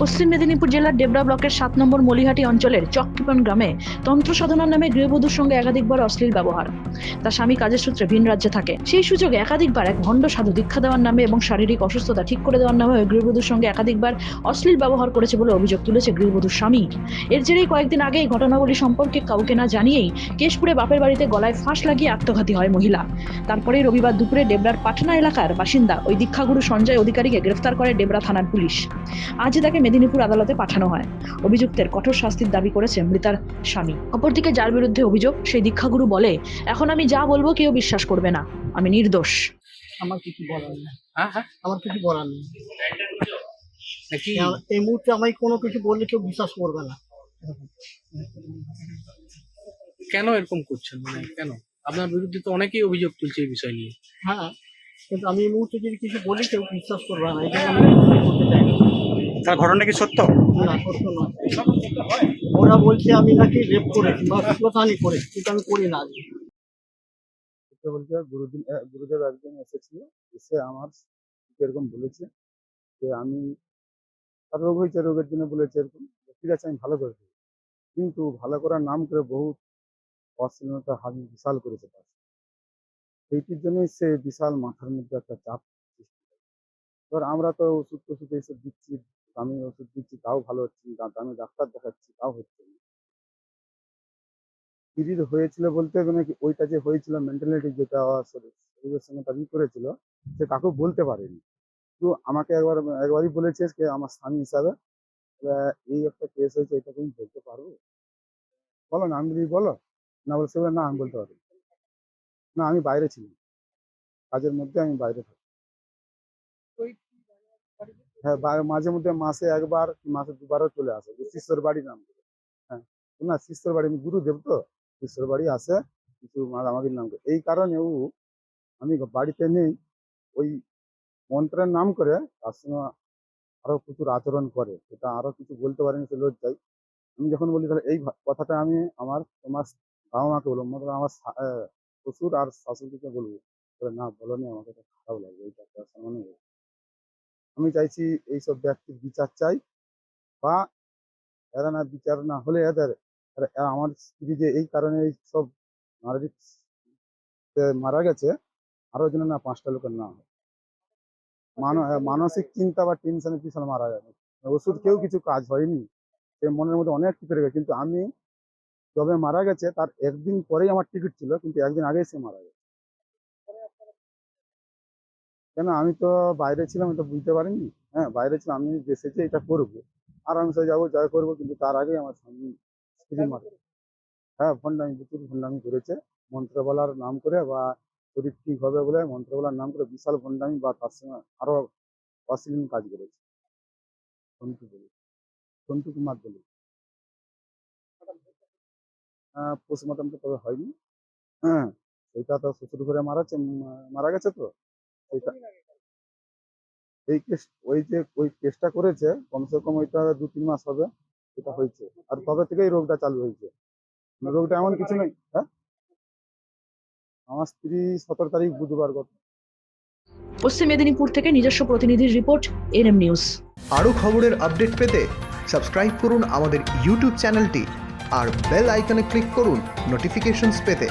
পশ্চিম মেদিনীপুর জেলার ডেবরা ব্লকের সাত নম্বর মলিহাটি অঞ্চলের চকটিপন গ্রামে তন্ত্র সাধনার নামে গৃহবধূর সঙ্গে একাধিকবার অশ্লীল ব্যবহার। তার স্বামী কাজের সূত্রে ভিন রাজ্যে থাকে। সেই সুযোগে একাধিকবার এক ভণ্ড সাধু দীক্ষা দেওয়ার নামে এবং শারীরিক অসুস্থতা ঠিক করে দেওয়ার নামে গৃহবধূর সঙ্গে একাধিকবার অশ্লীল ব্যবহার করেছে বলে অভিযোগ তুলেছে গৃহবধূর স্বামী। এর জেরেই কয়েকদিন আগে এই ঘটনাবলী সম্পর্কে কাউকে না জানিয়েই কেশপুরে বাপের বাড়িতে গলায় ফাঁস লাগিয়ে আত্মঘাতী হয় মহিলা। তারপরে রবিবার দুপুরে ডেবরার পাটনা এলাকার বাসিন্দা ওই দীক্ষাগুরু সঞ্জয় অধিকারীকে গ্রেফতার করে ডেবরা থানার পুলিশ। আজ তাকে মেদিনীপুর আদালতে পাঠানো হয়। অভিযুক্তের কঠোর শাস্তির দাবি করেছে মৃতার স্বামী। অপরদিকে যার বিরুদ্ধে অভিযোগ সেই দীক্ষাগুরু বলে এখন আমি যা বলব কেউ বিশ্বাস করবে না। আমি নির্দোষ। আমার কিছু বলার নেই। হ্যাঁ হ্যাঁ। আমার কিছু বলার নেই। এই- মুহূর্তে আমি কোনো কিছু বললে কেউ বিশ্বাস করবে না। কেন এরকম করছেন? মানে কেন? আপনার বিরুদ্ধে তো অনেকেই অভিযোগ তুলছে এই বিষয় নিয়ে। হ্যাঁ কিন্তু আমি এই মুহূর্তে যদি কিছু বলি কেউ বিশ্বাস করবে না। জন্য আমি করতে চাই না। তার ঘটনা কি সত্য? না সত্য নয়। ওরা বলছে আমি নাকি রেপ করেছি বা শ্মশানি করেছি কিন্তু আমি করি না বলতে গুরুদিন গুরুদেব একজন এসেছিল এসে আমার এরকম বলেছে যে আমি রোগ হয়েছে রোগের জন্য বলেছে এরকম ঠিক আছে আমি ভালো করে দেবো কিন্তু ভালো করার নাম করে বহুত অশ্লীলতা হাবি বিশাল করেছে তার। সেইটির জন্যই সে বিশাল মাথার মধ্যে একটা চাপ সৃষ্টি করে। এবার আমরা তো ওষুধ টষুধ এইসব দিচ্ছি দামি ওষুধ দিচ্ছি, তাও ভালো হচ্ছে না। দামি ডাক্তার দেখাচ্ছি, তাও হচ্ছে না। পিরিয়ড হয়েছিল বলতে মানে ওইটা যে হয়েছিল মেন্টালিটি যেটা শরীর- শরীরের সঙ্গে তার করেছিল, সে কাকু বলতে পারেনি। তো আমাকে একবার, একবারই বলেছে যে আমার স্বামী হিসাবে এই একটা কেস হয়েছে, এটা তুমি বলতে পারব বলো না আমি বলি। না বলে সে না, আমি বলতে পারব। না। আমি বাইরে ছিলাম। কাজের মধ্যে আমি বাইরে থাকি হ্যাঁ মাঝে মধ্যে মাসে একবার মাসে দুবারও চলে আসে। শিষ্যর বাড়ি নাম। হ্যাঁ না শিষ্যর বাড়ি আমি গুরুদেব তো শিষ্যর বাড়ি আসে কিছু আমাকে নাম করে। এই কারণে ও আমি বাড়িতে নেই ওই মন্ত্রের নাম করে তার সঙ্গে আরও প্রচুর আচরণ করে। সেটা আরও কিছু বলতে পারেনি সে লজ্জায়। আমি যখন বলি তাহলে এই কথাটা আমি আমার তোমার বাবা মাকে বলব মতলব আমার শ্বশুর আর শাশুড়িকে বলব। বলে, না বলনি আমাকে খারাপ লাগবে একটা সম্মানে। আমি চাইছি এইসব ব্যক্তির বিচার চাই বা এরা না বিচার না হলে এদের আমার স্ত্রী যে এই কারণে এই সব মারা মারা গেছে আরও যেন না পাঁচটা লোকের না হয়। মানো- মানসিক চিন্তা বা টেনশনে পিছনে মারা যাবে ওষুধ কেউ কিছু কাজ হয়নি, সে মনের মধ্যে অনেক কিছু রেখে কিন্তু আমি যবে মারা গেছে, তার একদিন পরেই আমার টিকিট ছিল, কিন্তু একদিন আগেই সে মারা গেছে। কেন? আমি তো বাইরে ছিলাম তো বুঝতে পারিনি। হ্যাঁ বাইরে ছিলাম, আমি দেশে যে এটা করব আর আমি সে যাব, যা করব, কিন্তু তার আগে আমার স্বামী স্ত্রী মারা হ্যাঁ ভণ্ডামি, প্রচুর ভণ্ডামি করেছে। মন্ত্র বলার নাম করে বা শরীর ঠিক হবে বলে মন্ত্র বলার নাম করে বিশাল ভণ্ডামি বা তার সঙ্গে আরও অশ্লীল কাজ করেছে। সন্টু বলে। সন্টু কুমার বলে। তো তবে হয়নি। হ্যাঁ সেটা তো শ্বশুর ঘরে মারাছে মারা গেছে তো? এই কেস ওই যে ওই কেসটা করেছে কমসে কম ওইটা দু তিন মাস হবে এটা হয়েছে। আর তবে থেকেই রোগটা চালু হয়েছে। মানে রোগটা এমন কিছু নেই হ্যাঁ? আমার স্ত্রী সতেরো তারিখ বুধবার গত। পশ্চিম মেদিনীপুর থেকে নিজস্ব প্রতিনিধির রিপোর্ট এনএম নিউজ। আরও খবরের আপডেট পেতে সাবস্ক্রাইব করুন আমাদের ইউটিউব চ্যানেলটি আর বেল আইকনে ক্লিক করুন নোটিফিকেশনস পেতে।